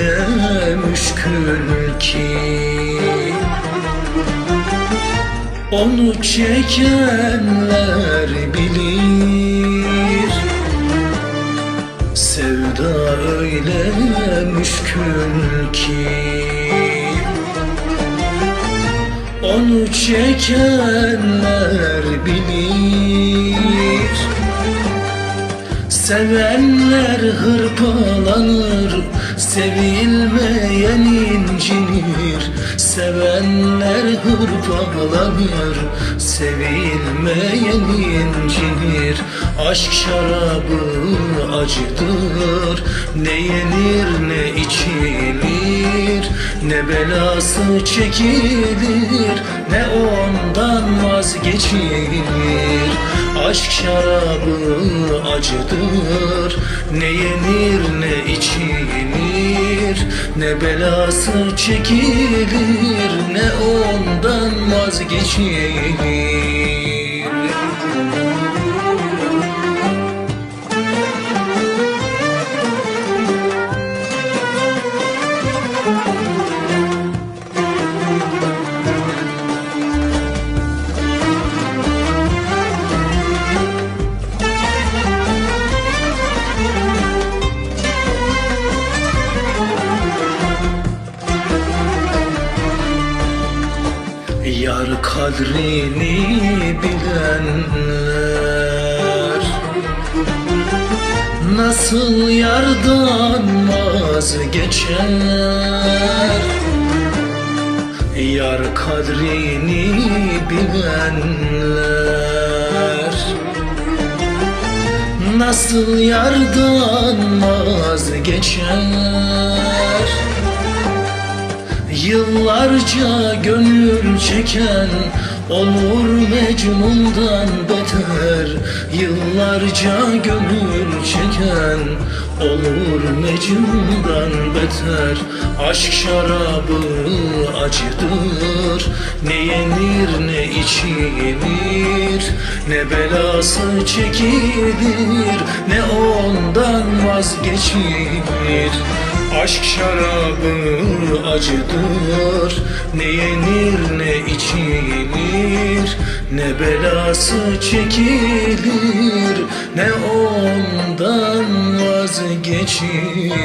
Öyle müşkül ki Onu çekenler bilir. Sevda öyle müşkül ki Onu çekenler bilir. Sevenler hırpalanır Sevilmeyen incinir Sevenler hırpalanır Sevilmeyen incinir Aşk şarabı acıdır. Ne yenir ne içilir Ne belası çekilir Ne ondan vazgeçilir. Aşk şarabı acıdır. Ne yenir ne içilir Ne belası çekilir Ne ondan vazgeçilir kadrini bilenler. Nasıl yardan vazgeçer Yar kadrini bilenler. Nasıl yardan vazgeçer Yıllarca gönül çeken olur Mecnun'dan beter. Yıllarca gönül çeken olur Mecnun'dan beter. Aşk şarabı acıdır Ne yenir ne içilir Ne belası çekilir Ne ondan vazgeçilir Aşk şarabı acıdır Ne yenir ne içilir. Ne belası çekilir. Ne ondan vazgeçilir